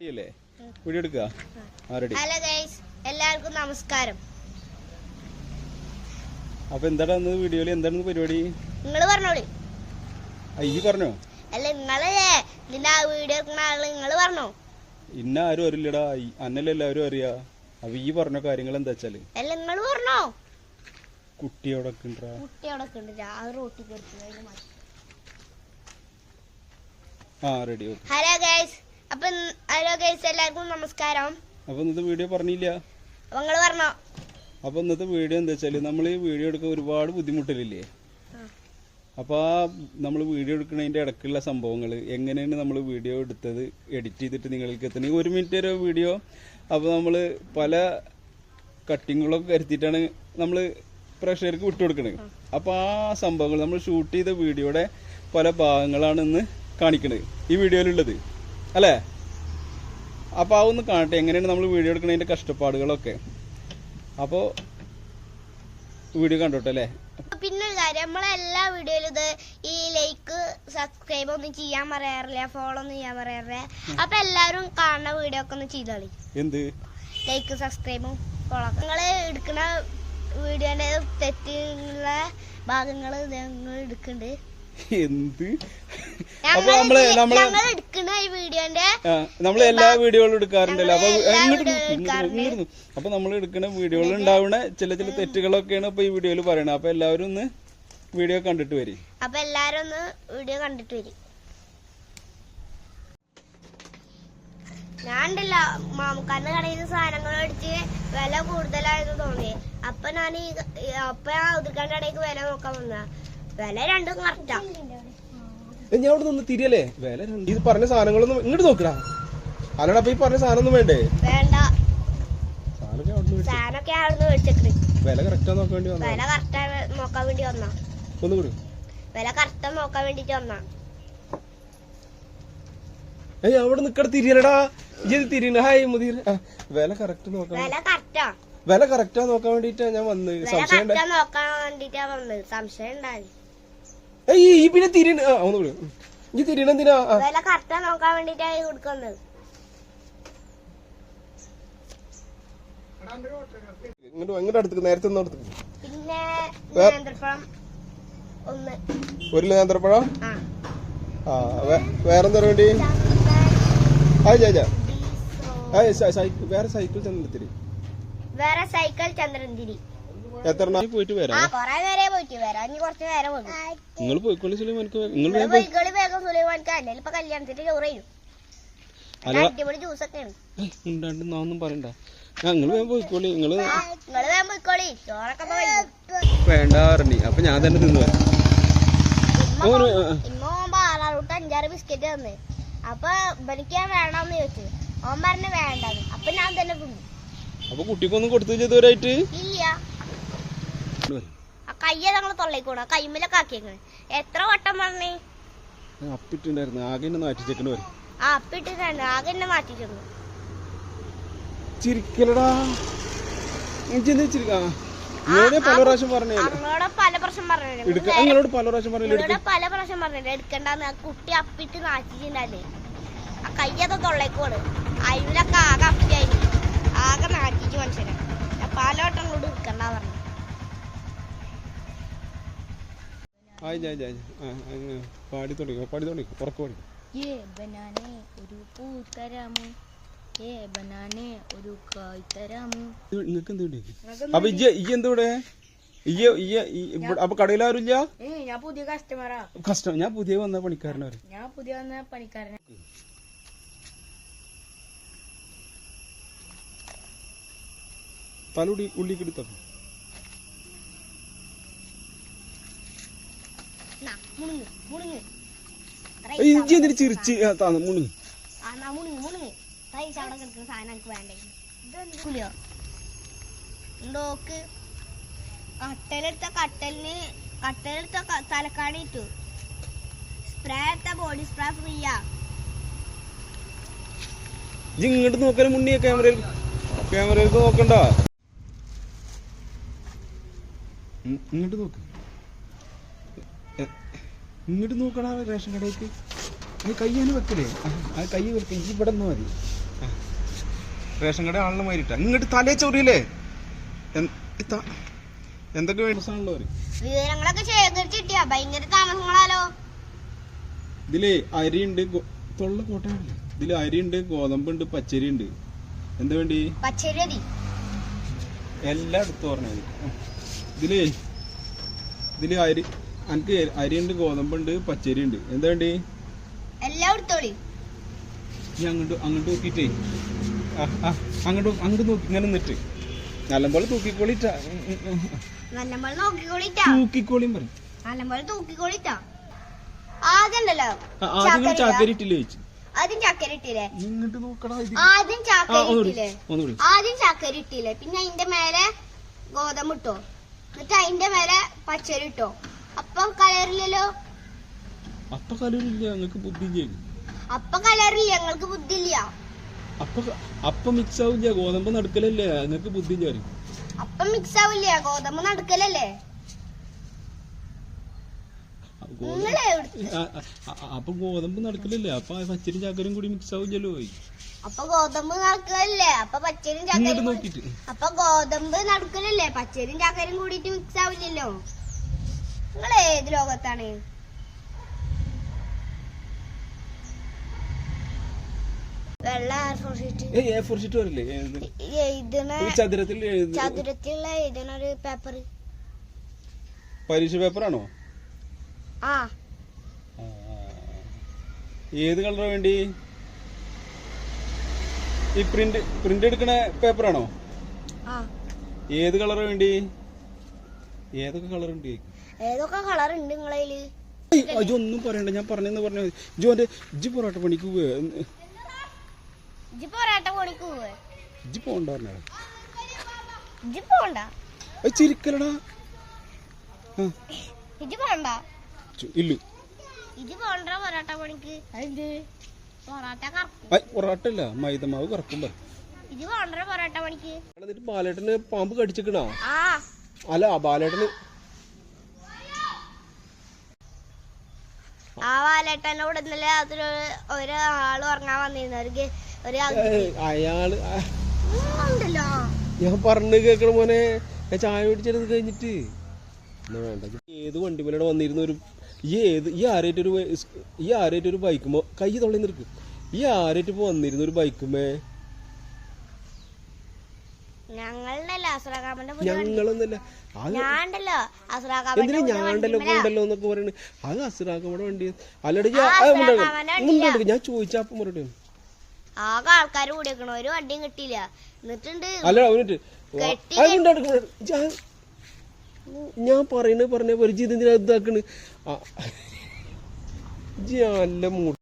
റെഡിയല്ലേ വീഡിയോ എടുക്കുക hello guys എല്ലാവർക്കും നമസ്കാരം. അപ്പൊ എന്താണ് ഇന്ന് വീഡിയോയിൽ എന്താണ് പരിപാടി? നിങ്ങൾ പറഞ്ഞോളി. ആ, പറഞ്ഞോ? അല്ല നിങ്ങളല്ലേ? നിന്റെ ആ വീഡിയോ ആൾ നിങ്ങൾ പറഞ്ഞോ? ഇന്ന ആരും അറിയില്ലടാ. അന്നല്ലേ എല്ലാവരും അറിയാ. അപ്പൊ ഈ പറഞ്ഞ കാര്യങ്ങൾ എന്താ വെച്ചാൽ? അല്ല നിങ്ങൾ പറഞ്ഞോ? കുട്ടിയോടൊക്കെ ഉണ്ടാ കുട്ടിയോടൊക്കെ ഉണ്ട് ആ റോട്ടി കൊടുത്തു. ആ റെഡി ഹലോ ഗൈസ് അപ്പൊ ഹലോ ഗൈസ് എല്ലാവർക്കും നമസ്കാരം. അപ്പൊ ഇന്നത്തെ വീഡിയോ പറഞ്ഞില്ല. നിങ്ങൾ പറഞ്ഞോ. അപ്പൊ ഇന്നത്തെ വീഡിയോ എന്താ വെച്ചാൽ നമ്മൾ ഈ വീഡിയോ എടുക്കാൻ ഒരുപാട് ബുദ്ധിമുട്ടില്ലേ. അപ്പൊ ആ നമ്മൾ വീഡിയോ എടുക്കുന്നതിന്റെ ഇടക്കുള്ള സംഭവങ്ങൾ എങ്ങനെയാണ് നമ്മൾ വീഡിയോ എടുത്തത് എഡിറ്റ് ചെയ്തിട്ട് നിങ്ങൾക്ക് എത്തണേ? ഒരു മിനിറ്റ് വരെ വീഡിയോ അപ്പൊ നമ്മൾ പല കട്ടിങ്ങുകളൊക്കെ കരുത്തിട്ടാണ് നമ്മൾ പ്രേക്ഷകർക്ക് വിട്ടുകൊടുക്കുന്നത് അപ്പൊ ആ സംഭവങ്ങൾ നമ്മൾ ഷൂട്ട് ചെയ്ത വീഡിയോയുടെ പല ഭാഗങ്ങളാണ് ഇന്ന് കാണിക്കുന്നത് ഈ വീഡിയോയിലുള്ളത് അല്ലേ? അപ്പോൾ ആ ഒന്ന് കാണട്ടെ എങ്ങനെയാണ് നമ്മൾ വീഡിയോ എടുക്കുന്നതിന്റെ കഷ്ടപ്പാടുകളൊക്കെ. അപ്പോൾ വീഡിയോ കണ്ടോട്ടെ അല്ലേ? പിന്നെ ഒരു കാര്യം നമ്മളെ എല്ലാ വീഡിയോയിലും ഇത് ഈ ലൈക്ക് സബ്സ്ക്രൈബ് ഒന്നും ചെയ്യാൻ പറയാറില്ല ഫോളോ ഒന്നും ചെയ്യാൻ പറയാറില്ല. അപ്പൊ എല്ലാരും കാണുന്ന വീഡിയോ ഒക്കെ ഒന്ന് ചെയ്തോളി. എന്ത്? ലൈക്ക് സബ്സ്ക്രൈബും ഫോളോ നിങ്ങൾ എടുക്കുന്ന വീഡിയോന്റെ തെറ്റുള്ള ഭാഗങ്ങൾ ഞങ്ങൾ എടുക്കുന്നുണ്ട് എന്ത്? അപ്പൊ നമ്മൾ നമ്മൾ നമ്മൾ എല്ലാ വീഡിയോകളും എടുക്കാറുണ്ടല്ലോ അപ്പൊ ഇങ്ങോട്ട് അപ്പൊ നമ്മൾ എടുക്കുന്ന വീഡിയോയിൽ ഉണ്ടാവുന്ന ചില ചില തെറ്റുകളൊക്കെയാണ് ഇപ്പൊ ഈ വീഡിയോയിൽ പറയണത്. അപ്പൊ എല്ലാവരും ഒന്ന് വീഡിയോ കണ്ടിട്ട് വരും. അപ്പൊ എല്ലാരും ഒന്ന് വീഡിയോ കണ്ടിട്ട് വരും. ഞാൻ ഉണ്ടല്ലോ മാമുക്കാരന്റെ കടയിൽ നിന്ന് സാധനങ്ങൾ മേടിച്ച് വില കൂടുതലായെന്ന് തോന്നി അപ്പൊ ഞാൻ ഈ അപ്പൊ ഞാൻ ഉതുക്കാന്റെ കടയിലേക്ക് വില നോക്കാൻ വന്ന വില രണ്ടും കറക്റ്റാ ഞാൻ അവിടെ നിന്ന് തിരിയല്ലേ? വില രണ്ട്. ഇത് പറഞ്ഞ സാധനങ്ങളൊന്നും ഇങ്ങോട്ട് നോക്കടാ. അല്ലടാ അപ്പൊ ഈ പറഞ്ഞ സാധനം ഒന്നും വേണ്ടേ. സാധനമൊക്കെ വില കറക്റ്റാ നോക്കാൻ വേണ്ടി വന്നാ വില കറക്റ്റാ നോക്കാൻ വേണ്ടി വന്നാ ഒന്ന് കൂടി. വില കറക്റ്റാ നോക്കാൻ വേണ്ടിട്ട് വന്നാ ഏയ് അവിടെ നിക്കട തിരിയലടാ. ഇത് തിരിയണ ഹായ് മുതീർ. വില കറക്റ്റ് നോക്കാൻ വില കറക്റ്റാ വില കറക്റ്റാ നോക്കാൻ വേണ്ടിട്ടാ ഞാൻ വന്ന് വില സംശയം നോക്കാൻ വേണ്ടിട്ടാ വന്നത്. സംശയം ഉണ്ടായി. ഈ പിന്നെ തിരിയണ ആ ഒന്ന് കൂടി ഉം. ഈ തിരിയണ എന്തിനാ? ആ, വില കറക്റ്റാ നോക്കാൻ കൊടുക്കുന്നത്. ഇങ്ങോട്ട് അടുത്ത് നേരത്തെ ഒന്ന് അടുത്ത്. പിന്നെ ഒരു നേന്ത്രപ്പഴം? ആ. വേറെന്താ വേണ്ടി വേറെ സൈക്കിൾ ചെന്നിത്തിരി വേറെ സൈക്കിൾ ചന്ദ്രന്തിരി എത്ര? പോയിട്ട് വരാം. നിങ്ങൾ പോയിക്കോളി സുലൈമാൻ എനിക്ക് നിങ്ങൾ സുലൈമാൻക്ക് അല്ലേ. ഉണ്ടാണ്ട് നാന്നും പറയണ്ട. ഞങ്ങൾ വേഗം പോയിക്കോളി. വരും. വേണ്ട പറഞ്ഞി. അപ്പൊ ഞാൻ തന്നെ നിന്ന് വരാം. ഇമ്മ ഓന് പോ- ആ, ആ. ഇമ്മ പോകുമ്പോ ആറാറൂട്ട് അഞ്ചാറ് ബിസ്ക്കറ്റ് തന്നെ. അപ്പൊ ഇവനിക്കാൻ വേണമെന്ന് ചോദിച്ചു. ഓൻ പറഞ്ഞു വേണ്ടത് അപ്പൊ ഞാൻ തന്നെ തിന്നു. അപ്പൊ കുട്ടിക്കൊന്നും കൊടുത്തു ചെയ്തവരായിട്ട്? ഇല്ല. ആ കയ്യ ഞങ്ങൾ തൊള്ളേക്കോണ കൈമിലൊക്കെ ആക്കിയേക്കണ്. എത്ര വട്ടം പറഞ്ഞേ? അപ്പിട്ടുണ്ടായിരുന്നു. ആകെ എന്നെ നാട്ടിച്ചേക്കണ് വരും. ആ അപ്പിട്ടിട്ടുണ്ട്. ആകെ എന്നെ മാറ്റിട്ടുണ്ട് ചിരിക്കലടാ. ചിരിക്കാ? ഞാൻ പല പ്രാവശ്യം പറഞ്ഞേ പല പറഞ്ഞു നിങ്ങളോട് പല പ്രാവശ്യം പല പ്രാവശ്യം പറഞ്ഞില്ല എടുക്കണ്ടെന്ന്. ആ കുട്ടി അപ്പിട്ട് നാറ്റിട്ടുണ്ടല്ലേ ആ കയ്യൊക്കെ തൊള്ളേക്കോട് അയിലൊക്കെ ആകെ അപ്പിയായി. ആകെ നാറ്റിച്ച് മനുഷ്യനെ. കൊണ്ട് എടുക്കണ്ട പറഞ്ഞു. ആയി ജാ ജാ ആ ആ, പാടി തുടങ്ങി പാടി തുടങ്ങി. ഉറക്കെ പാടി. ഏ ബനാനെ ഒരു പൂ തരാമോ ഏ ബനാനെ ഒരു കായ് തരാമോ നിങ്ങൾക്ക് എന്തുണ്ട് അപ്പൊ ഇജ്ജ ഇയ്യ എന്തൂടെ ഇയ്യ ഇയ്യ ഈ- ഇവിടെ- അപ്പൊ കടയിൽ ആരുമില്ല ഞാൻ പുതിയ കസ്റ്റമറാ കസ്റ്റമർ ഞാൻ പുതിയ വന്ന പണിക്കാരനവര്. ഞാൻ പുതിയ വന്ന പണിക്കാരനെ. തലുടി ഉള്ളിക്ക് എടുത്തോ മുണുങ്ങ് മുണുങ്ങ് ഇജ്ജി എന്തിനു ചിരിച്ച് ആ, താന്ന് മുണുങ്ങി ആ നാ മുണുങ്ങ് മുണുങ്ങ് റൈസ് അവിടെ കിടക്കുന്ന സാധനം. എന്നിട്ട് വേണ്ടേ? കുലിയോ ഉണ്ടോക്ക് കട്ടലെടുത്ത കട്ടലിന് കട്ടലെടുത്ത തലക്കാണി ഇട്ടു. സ്പ്രേ എടുത്ത ബോഡി സ്പ്രേ ഫ്രീയാ. ഇങ്ങോട്ട് നോക്കാൻ മുന്നിയ ക്യാമറയിൽ? ക്യാമറയിൽ നോക്കണ്ട. ഇങ്ങോട്ട് നോക്ക്. ഇങ്ങോട്ട് നോക്കണ റേഷൻ കടയ്ക്ക് അത് കയ്യാണ് വെക്കലേ ആ, കൈ വെക്ക ഈ ഇവിടെ നിന്ന് മതി. റേഷൻ കട ആളിനെ മാറിയിട്ട ഇങ്ങോട്ട് തലേ ചൊറിയില്ലേ? എന്തൊക്കെ വേണ്ടി? താമസമാണല്ലോ അവർ വിവരങ്ങളൊക്കെ ശേഖരിച്ചിട്ടിയാ. ഭയങ്കര താമസങ്ങളാലോ. ഇതിൽ അരിയുണ്ട് ഉണ്ട് തൊള്ള കോട്ടയാണല്ലേ. ഇതിൽ അരിയുണ്ട് ഗോതമ്പുണ്ട് പച്ചരി ഉണ്ട് എന്താ വേണ്ടി? പച്ചരി മതി. എല്ലാം എടുത്തു പറഞ്ഞു ഇതിലേ ഇതിൽ അരി എനിക്ക് അരിയുണ്ട് ഗോതമ്പുണ്ട് പച്ചരി ഉണ്ട് എന്താ വേണ്ടി? അങ്ങോട്ട് അങ്ങോട്ട് നോക്കിട്ടേ അങ്ങോട്ട് അങ്ങോട്ട് നോക്കി ഇങ്ങനെ നിന്നിട്ട്. നല്ലപോലെ തൂക്കിക്കോളിട്ടാ. തൂക്കിക്കോളിയും പറയും. ആദ്യം ചാക്കരി ഇട്ടില്ലേ ചോദിച്ചു? ആദ്യം ചക്കര ഇട്ടില്ലേ ആദ്യം ഇട്ടില്ലേ ആദ്യം ചക്കര ഇട്ടില്ലേ പിന്നെ അതിന്റെ മേലെ ഗോതമ്പ് ഇട്ടോ. എന്നിട്ട് അതിന്റെ മേലെ പച്ചരി ഇട്ടോ. അപ്പൊ കളറില്ലല്ലോ അപ്പ കലറില്ല ഞങ്ങൾക്ക് ബുദ്ധി അപ്പ കലറില്ല ഞങ്ങൾക്ക് ബുദ്ധി ഇല്ല അപ്പം അപ്പം മിക്സ് ആവില്ല ഗോതമ്പ് നടക്കലല്ലേ നിങ്ങൾക്ക് ബുദ്ധിയില്ല അപ്പം അപ്പൊ മിക്സ് ആവില്ല ഗോതമ്പ് നടക്കലല്ലേ അപ്പൊ ഗോതമ്പ് നടക്കലല്ലേ അപ്പൊ പച്ചരി ചാക്കരും കൂടി മിക്സ് ആവില്ലല്ലോ അപ്പൊ ഗോതമ്പ് നടക്കലല്ലേ അപ്പൊ പച്ചരി ചാക്കരും അപ്പൊ ഗോതമ്പ് നടക്കലല്ലേ പച്ചരി ചാക്കരും കൂടിയിട്ട് മിക്സ് ആവില്ലല്ലോ നിങ്ങൾ ഏത് ലോകത്താണ്? പരീക്ഷ പേപ്പറാണോ ഏത് കളർ വേണ്ടി? ഈ പ്രിന്റ് പ്രിന്റ് എടുക്കണ പേപ്പറാണോ ഏത് കളർ വേണ്ടി? ഏതൊക്കെ കളർ ഉണ്ട് ഏതൊക്കെ കളർ ഉണ്ട് നിങ്ങളതിൽ ഒന്നും പറയണ്ട ഞാൻ പറഞ്ഞെന്ന് പറഞ്ഞു. ജോന്റെ ഇജ്ജ് പൊറോട്ട പണിക്ക് പോവേ? ഇജ്ജ് പൊറാട്ട പണിക്ക് പോവേ? ഇജ്ജ് പോണ്ട പറഞ്ഞാ. ചിരിക്കലടാ. പോണ്ട ഇല്ലു. പോണ്ട പൊറാട്ട പണിക്ക്. എന്ത് പൊറാട്ട കറക്കും. ഐ പൊറോട്ടല്ല മൈദമാവ് കറക്കും പറ. ഇജി പോണ്ട പൊറാട്ട പണിക്ക്. എന്നിട്ട് ബാലേട്ടന് പാമ്പ് കടിച്ചിക്കണോ? ആ. അല്ല ബാലേട്ടന്. ആ ബാലേട്ടനോട് ഇന്നലെ അതിൽ ഒരു ആൾ ഉറങ്ങാൻ വന്നിരുന്നു. ഒരു ഒരു അയാൾ ഉണ്ടല്ലോ. ഞാൻ പറഞ്ഞു കേക്കണ മോനെ ഞാൻ ചായ പിടിച്ചത് കഴിഞ്ഞിട്ട്. എന്നാ വേണ്ട. ഏത് വണ്ടി മേലോട് വന്നിരുന്ന ഒരു ഈ ഏത് ഈ ആരായിട്ടൊരു ഈ ആരായിട്ടൊരു ബൈക്കുമ്പോ കൈ തൊള്ളി നിൽക്കും. ഈ ആരായിട്ട് ഇപ്പൊ വന്നിരുന്ന ഒരു ബൈക്കുമേ ഞങ്ങളുണ്ടല്ലോ അസുറാക്കാമന്റെ പുതിയ വണ്ടി ഞങ്ങളൊന്നല്ല ഉണ്ടല്ലോ എന്തിനാ ഞാണ്ടല്ലോ എന്നൊക്കെ അത് വണ്ടി. അല്ലടി. ഞാൻ ചോദിച്ചപ്പം മറുപടി ആകെ ആൾക്കാർ കൂടിയേക്കണു ഒരു വണ്ടിയും കിട്ടിയില്ല. എന്നിട്ടുണ്ട്. അല്ല ഞാൻ പറയണ പറഞ്ഞ പരിചയം എന്തിനാ ഇതാക്കണ്? നല്ല മൂട്